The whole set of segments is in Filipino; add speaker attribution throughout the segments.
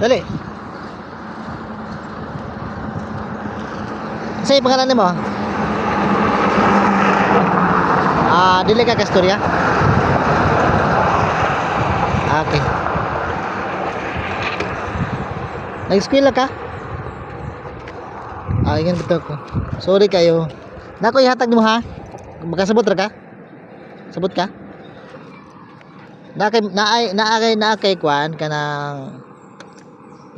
Speaker 1: Dali. Sa pangalan mo? Ah, dili ka kasturya? Okay. Nag-eskwela ka? Ah, ingan betul ko. Sorry kayo. Nako ihatag mo ha. Makasabot ra ka? Sabot ka? Na kay naay naay na kay kwan kanang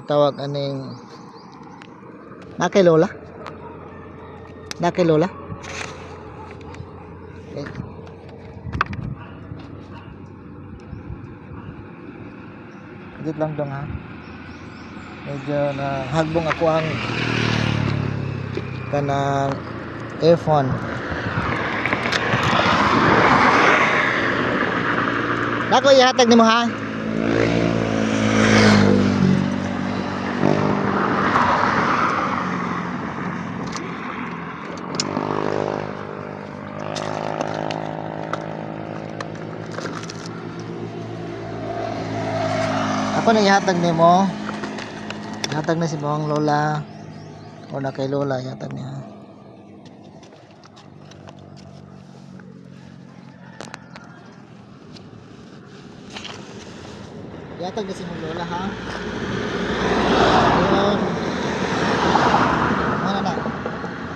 Speaker 1: tawag aning na kay lola? Na kay lola? Okay. Dito lang dong ha. Medyo na hagbong ako ang kanang earphone. Nako ihatag nimo ha. Ako na ihatag nimo. Ihatag na si Bawang Lola. O na kay Lola ihatag niya. Ihatag na si mong Lola ha. Ayun. Ano na?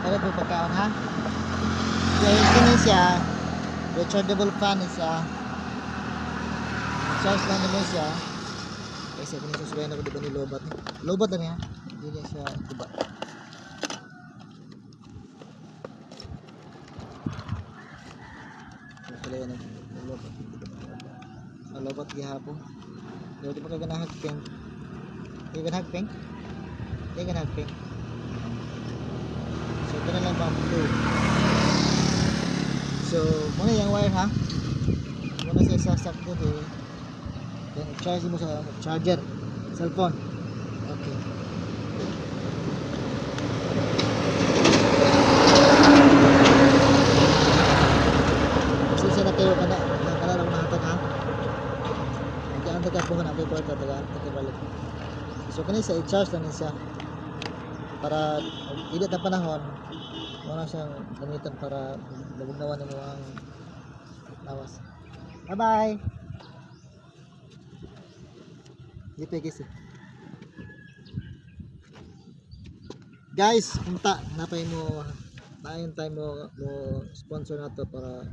Speaker 1: Ano po pagkaon ha? Kaya kini siya. Rechargeable fan siya. Charge lang naman siya. Kasi kung nasusuwayan ako diba ni Lobat. Lobat na niya. Hindi niya siya diba. Ano pala yan eh. Lobat. Ang Lobat gihapon. Pero di pa ka ganahag pink. Di ganahag pink? Di ganahag pink. So ito na lang ba blue. So muna yung wire ha. Muna siya sasakto eh. Then charge mo sa charger, cellphone. Okay. Kasi na kayo kana kana lang mahatag ha. Ang taga buhan ang kwarta taga taga balik. So kani sa i-charge lang siya para init na panahon wala siyang gamitan para labugnawan mo ang lawas. Bye bye. Dito kasi. Guys, punta napay mo nayon time mo mo sponsor na to para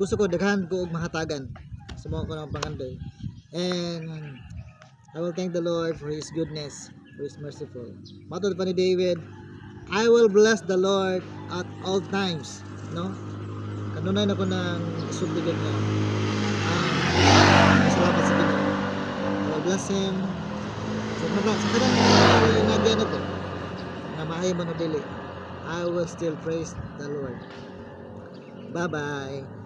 Speaker 1: gusto ko daghan ko og mahatagan sa mga ko ng pangandoy. And I will thank the Lord for His goodness, for His merciful. Matod pa ni David, I will bless the Lord at all times. No? Kanunay na ko ng subligan niya. Um. I will bless him. So, mga, sa kanang nagyan ako, na maayo man dili, I will still praise the Lord. Bye-bye.